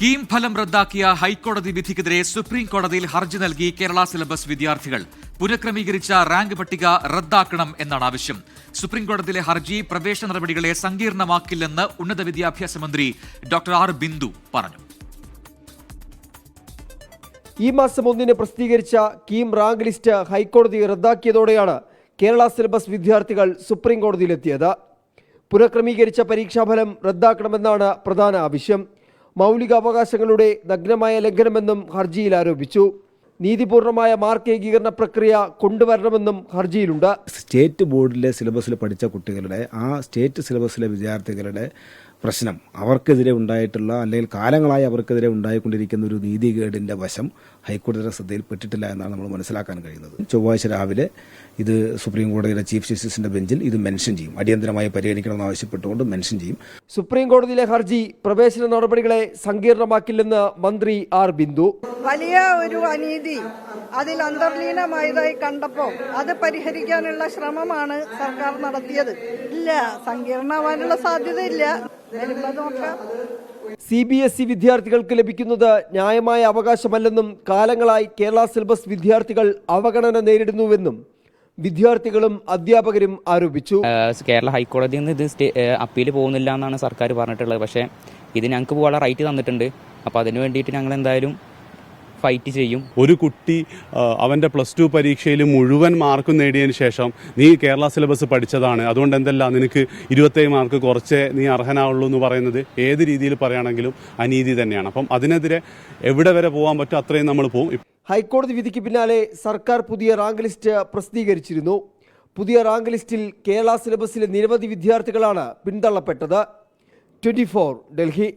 കീം ഫലം റദ്ദാക്കിയ ഹൈക്കോടതി വിധിക്കെതിരെ സുപ്രീം കോടതിയിൽ ഹർജി നൽകി കേരള സിലബസ് വിദ്യാർത്ഥികൾ. പുനഃക്രമീകരിച്ച റാങ്ക് പട്ടിക റദ്ദാക്കണം എന്നാണ് ആവശ്യം. സുപ്രീം കോടതിയിലെ ഹർജി പ്രവേശന നടപടികളെ സങ്കീർണമാക്കില്ലെന്ന് ഉന്നത വിദ്യാഭ്യാസ മന്ത്രി ഡോക്ടർ ആർ. ബിന്ദു പറഞ്ഞു. ഈ മാസം ഒന്നിന് പ്രസിദ്ധീകരിച്ച കീം റാങ്ക് ലിസ്റ്റ് ഹൈക്കോടതി റദ്ദാക്കിയതോടെയാണ് കേരള സിലബസ് വിദ്യാർത്ഥികൾ സുപ്രീം കോടതിയിലെത്തിയത്. പുനഃക്രമീകരിച്ച പരീക്ഷാഫലം റദ്ദാക്കണമെന്നാണ് പ്രധാന ആവശ്യം. മൗലികാവകാശങ്ങളുടെ നഗ്നമായ ലംഘനമെന്നും ഹർജിയിൽ ആരോപിച്ചു. നീതിപൂർണമായ മാർക്ക് ഏകീകരണ പ്രക്രിയ കൊണ്ടുവരണമെന്നും ഹർജിയിലുണ്ട്. സ്റ്റേറ്റ് ബോർഡിലെ സിലബസിൽ പഠിച്ച കുട്ടികളുടെ ആ സ്റ്റേറ്റ് സിലബസിലെ വിദ്യാർത്ഥികളുടെ പ്രശ്നം. അവർക്കെതിരെ ഉണ്ടായിട്ടുള്ള അല്ലെങ്കിൽ കാലങ്ങളായി അവർക്കെതിരെ ഉണ്ടായിക്കൊണ്ടിരിക്കുന്ന ഒരു നീതികേടിന്റെ വശം ഹൈക്കോടതിയുടെ ശ്രദ്ധയിൽപ്പെട്ടിട്ടില്ല എന്നാണ് നമ്മൾ മനസ്സിലാക്കാൻ കഴിയുന്നത്. ചൊവ്വാഴ്ച രാവിലെ ഇത് സുപ്രീം കോടതിയുടെ ചീഫ് ജസ്റ്റിസിന്റെ ബെഞ്ചിൽ ഇത് മെൻഷൻ ചെയ്യും. അടിയന്തരമായി പരിഗണിക്കണമെന്ന് ആവശ്യപ്പെട്ടുകൊണ്ട് മെൻഷൻ ചെയ്യും. സുപ്രീം കോടതിയിലെ ഹർജി പ്രവേശന നടപടികളെ സങ്കീർണമാക്കില്ലെന്ന് മന്ത്രി ആർ ബിന്ദു. വലിയ ഒരു അനീതി അതിൽ അന്തർലീനമായതായി കണ്ടപ്പോൾ അത് പരിഹരിക്കാനുള്ള ശ്രമമാണ് സർക്കാർ നടത്തിയത്. ഇല്ല സങ്കീർണമാവാനുള്ള സാധ്യതയില്ല. സി ബി എസ് ഇ വിദ്യാർത്ഥികൾക്ക് ലഭിക്കുന്നത് ന്യായമായ അവകാശമല്ലെന്നും കാലങ്ങളായി കേരള സിലബസ് വിദ്യാർത്ഥികൾ അവഗണന നേരിടുന്നുവെന്നും വിദ്യാർത്ഥികളും അധ്യാപകരും ആരോപിച്ചു. കേരള ഹൈക്കോടതിയിൽ നിന്ന് ഇത് അപ്പീൽ പോകുന്നില്ല എന്നാണ് സർക്കാർ പറഞ്ഞിട്ടുള്ളത്. പക്ഷേ ഇത് ഞങ്ങൾക്ക് പോകാനുള്ള റൈറ്റ് തന്നിട്ടുണ്ട്. അപ്പോൾ അതിന് വേണ്ടിയിട്ട് ഞങ്ങൾ എന്തായാലും ഫൈറ്റ് ചെയ്യും. ഒരു കുട്ടി അവന്റെ പ്ലസ് ടു പരീക്ഷയിൽ മുഴുവൻ മാർക്കും നേടിയതിന് ശേഷം നീ കേരള സിലബസ് പഠിച്ചതാണ്. അതുകൊണ്ട് എന്തല്ല നിനക്ക് ഇരുപത്തേഴ് മാർക്ക് കുറച്ചേ നീ അർഹനാവുള്ളൂ എന്ന് പറയുന്നത്? ഏത് രീതിയിൽ പറയുകയാണെങ്കിലും അനീതി തന്നെയാണ്. അപ്പം അതിനെതിരെ എവിടെ വരെ പോകാൻ പറ്റും അത്രയും നമ്മൾ പോകും ഹൈക്കോടതി വിധിക്ക് പിന്നാലെ സർക്കാർ പുതിയ റാങ്ക് ലിസ്റ്റ് പ്രസിദ്ധീകരിച്ചിരുന്നു. പുതിയ റാങ്ക് ലിസ്റ്റിൽ കേരള സിലബസിലെ നിരവധി വിദ്യാർത്ഥികളാണ് പിന്തള്ളപ്പെട്ടത്. ട്വന്റി ഡൽഹി.